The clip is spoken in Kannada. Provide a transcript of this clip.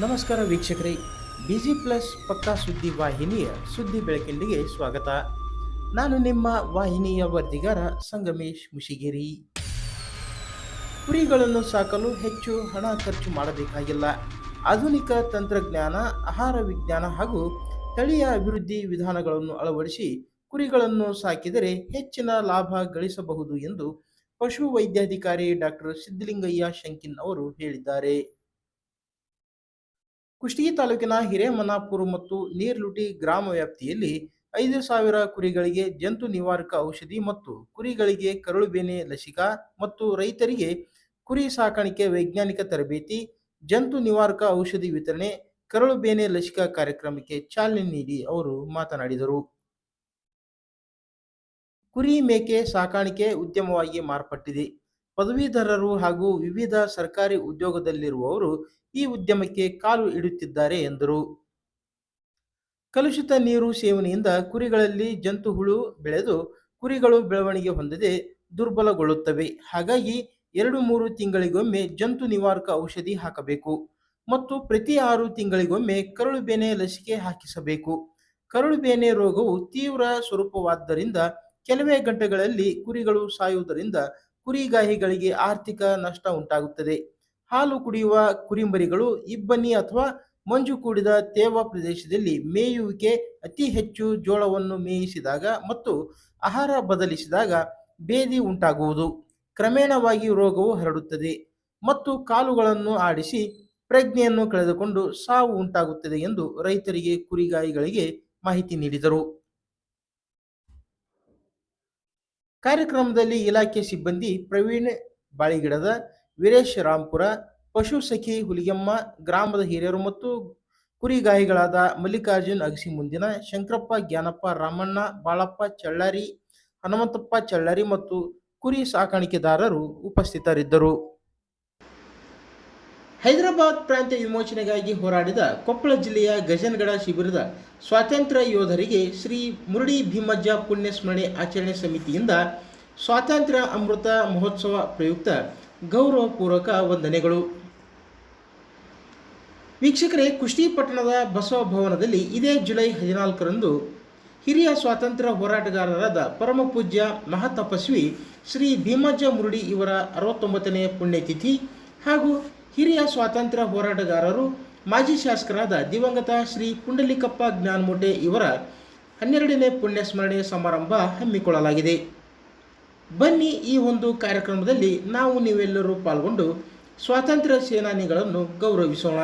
ನಮಸ್ಕಾರ ವೀಕ್ಷಕರೇ ಬಿಜಿ ಪ್ಲಸ್ ಪಕ್ಕಾ ಸುದ್ದಿ ವಾಹಿನಿಯ ಸುದ್ದಿ ಬೆಳಕಿಲ್ಲಿಗೆ ಸ್ವಾಗತ. ನಾನು ನಿಮ್ಮ ವಾಹಿನಿಯ ವರದಿಗಾರ ಸಂಗಮೇಶ್ ಮುಶಿಗೇರಿ ಕುರಿಗಳನ್ನು ಸಾಕಲು ಹೆಚ್ಚು ಹಣ ಖರ್ಚು ಮಾಡಬೇಕಾಗಿಲ್ಲ. ಆಧುನಿಕ ತಂತ್ರಜ್ಞಾನ, ಆಹಾರ ವಿಜ್ಞಾನ ಹಾಗೂ ತಳಿಯ ಅಭಿವೃದ್ಧಿ ವಿಧಾನಗಳನ್ನು ಅಳವಡಿಸಿ ಕುರಿಗಳನ್ನು ಸಾಕಿದರೆ ಹೆಚ್ಚಿನ ಲಾಭ ಗಳಿಸಬಹುದು ಎಂದು ಪಶು ವೈದ್ಯಾಧಿಕಾರಿ ಡಾಕ್ಟರ್ ಸಿದ್ದಲಿಂಗಯ್ಯ ಶಂಕಿನ್ ಅವರು ಹೇಳಿದ್ದಾರೆ. ಕುಷ್ಟಗಿ ತಾಲೂಕಿನ ಹಿರೇಮನಾಪುರ ಮತ್ತು ನೀರ್ಲುಟಿ ಗ್ರಾಮ ವ್ಯಾಪ್ತಿಯಲ್ಲಿ ಐದು ಸಾವಿರ ಕುರಿಗಳಿಗೆ ಜಂತು ನಿವಾರಕ ಔಷಧಿ ಮತ್ತು ಕುರಿಗಳಿಗೆ ಕರುಳುಬೇನೆ ಲಸಿಕಾ ಮತ್ತು ರೈತರಿಗೆ ಕುರಿ ಸಾಕಾಣಿಕೆ ವೈಜ್ಞಾನಿಕ ತರಬೇತಿ, ಜಂತು ನಿವಾರಕ ಔಷಧಿ ವಿತರಣೆ, ಕರಳುಬೇನೆ ಲಸಿಕಾ ಕಾರ್ಯಕ್ರಮಕ್ಕೆ ಚಾಲನೆ ನೀಡಿ ಅವರು ಮಾತನಾಡಿದರು. ಕುರಿ ಮೇಕೆ ಸಾಕಾಣಿಕೆ ಉದ್ಯಮವಾಗಿ ಮಾರ್ಪಟ್ಟಿದೆ. ಪದವೀಧರರು ಹಾಗೂ ವಿವಿಧ ಸರ್ಕಾರಿ ಉದ್ಯೋಗದಲ್ಲಿರುವವರು ಈ ಉದ್ಯಮಕ್ಕೆ ಕಾಲು ಇಡುತ್ತಿದ್ದಾರೆ ಎಂದರು. ಕಲುಷಿತ ನೀರು ಸೇವನೆಯಿಂದ ಕುರಿಗಳಲ್ಲಿ ಜಂತು ಹುಳು ಬೆಳೆದು ಕುರಿಗಳು ಬೆಳವಣಿಗೆ ಹೊಂದದೆ ದುರ್ಬಲಗೊಳ್ಳುತ್ತವೆ. ಹಾಗಾಗಿ ಎರಡು ಮೂರು ತಿಂಗಳಿಗೊಮ್ಮೆ ಜಂತು ನಿವಾರಕ ಔಷಧಿ ಹಾಕಬೇಕು ಮತ್ತು ಪ್ರತಿ ಆರು ತಿಂಗಳಿಗೊಮ್ಮೆ ಕರಳುಬೇನೆ ಲಸಿಕೆ ಹಾಕಿಸಬೇಕು. ಕರಳುಬೇನೆ ರೋಗವು ತೀವ್ರ ಸ್ವರೂಪವಾದ್ದರಿಂದ ಕೆಲವೇ ಗಂಟೆಗಳಲ್ಲಿ ಕುರಿಗಳು ಸಾಯುವುದರಿಂದ ಕುರಿಗಾಹಿಗಳಿಗೆ ಆರ್ಥಿಕ ನಷ್ಟ ಉಂಟಾಗುತ್ತದೆ. ಹಾಲು ಕುಡಿಯುವ ಕುರಿಮರಿಗಳು ಇಬ್ಬನಿ ಅಥವಾ ಮಂಜು ಕೂಡಿದ ತೇವ ಪ್ರದೇಶದಲ್ಲಿ ಮೇಯುವಿಕೆ ಅತಿ ಹೆಚ್ಚು ಜೋಳವನ್ನು ಮೇಯಿಸಿದಾಗ ಮತ್ತು ಆಹಾರ ಬದಲಿಸಿದಾಗ ಬೇದಿ ಉಂಟಾಗುವುದು. ಕ್ರಮೇಣವಾಗಿ ರೋಗವು ಹರಡುತ್ತದೆ ಮತ್ತು ಕಾಲುಗಳನ್ನು ಆಡಿಸಿ ಪ್ರಜ್ಞೆಯನ್ನು ಕಳೆದುಕೊಂಡು ಸಾವು ಉಂಟಾಗುತ್ತದೆ ಎಂದು ರೈತರಿಗೆ ಕುರಿಗಾಯಿಗಳಿಗೆ ಮಾಹಿತಿ ನೀಡಿದರು. ಕಾರ್ಯಕ್ರಮದಲ್ಲಿ ಇಲಾಖೆ ಸಿಬ್ಬಂದಿ ಪ್ರವೀಣ್ ಬಾಳಿಗಿಡದ ವೀರೇಶ್ ರಾಂಪುರ ಪಶು ಸಖಿ ಹುಲಿಗೆಮ್ಮ, ಗ್ರಾಮದ ಹಿರಿಯರು ಮತ್ತು ಕುರಿಗಾಯಿಗಳಾದ ಮಲ್ಲಿಕಾರ್ಜುನ್ ಅಗಸಿ ಮುಂದಿನ ಶಂಕರಪ್ಪ ಜ್ಞಾನಪ್ಪ ರಾಮಣ್ಣ ಬಾಳಪ್ಪ ಚಳ್ಳಾರಿ, ಹನುಮಂತಪ್ಪ ಚಳ್ಳಾರಿ ಮತ್ತು ಕುರಿ ಸಾಕಾಣಿಕೆದಾರರು ಉಪಸ್ಥಿತರಿದ್ದರು. ಹೈದರಾಬಾದ್ ಪ್ರಾಂತ್ಯ ವಿಮೋಚನೆಗಾಗಿ ಹೋರಾಡಿದ ಕೊಪ್ಪಳ ಜಿಲ್ಲೆಯ ಗಜನ್ಗಡ ಶಿಬಿರದ ಸ್ವಾತಂತ್ರ್ಯ ಯೋಧರಿಗೆ ಶ್ರೀ ಮುರುಡಿ ಭೀಮಜ್ಜ ಪುಣ್ಯ ಸ್ಮರಣೆ ಆಚರಣೆ ಸಮಿತಿಯಿಂದ ಸ್ವಾತಂತ್ರ್ಯ ಅಮೃತ ಮಹೋತ್ಸವ ಪ್ರಯುಕ್ತ ಗೌರವಪೂರ್ವಕ ವಂದನೆಗಳು. ವೀಕ್ಷಕರೇ ಕುಷ್ಟಿಪಟ್ಟಣದ ಬಸವ ಭವನದಲ್ಲಿ ಇದೇ ಜುಲೈ ಹದಿನಾಲ್ಕರಂದು ಹಿರಿಯ ಸ್ವಾತಂತ್ರ್ಯ ಹೋರಾಟಗಾರರಾದ ಪರಮ ಪೂಜ್ಯ ಮಹಾತಪಸ್ವಿ ಶ್ರೀ ಭೀಮಜ್ಜ ಮುರುಡಿ ಇವರ ಅರವತ್ತೊಂಬತ್ತನೇ ಪುಣ್ಯತಿಥಿ ಹಾಗೂ ಹಿರಿಯ ಸ್ವಾತಂತ್ರ್ಯ ಹೋರಾಟಗಾರರು, ಮಾಜಿ ಶಾಸಕರಾದ ದಿವಂಗತ ಶ್ರೀ ಪುಂಡಲಿಕಪ್ಪ ಜ್ಞಾನಮೂಟೆ ಇವರ ಹನ್ನೆರಡನೇ ಪುಣ್ಯ ಸ್ಮರಣೆ ಸಮಾರಂಭ ಹಮ್ಮಿಕೊಳ್ಳಲಾಗಿದೆ. ಬನ್ನಿ ಈ ಒಂದು ಕಾರ್ಯಕ್ರಮದಲ್ಲಿ ನಾವು ನೀವೆಲ್ಲರೂ ಪಾಲ್ಗೊಂಡು ಸ್ವಾತಂತ್ರ್ಯ ಸೇನಾನಿಗಳನ್ನು ಗೌರವಿಸೋಣ.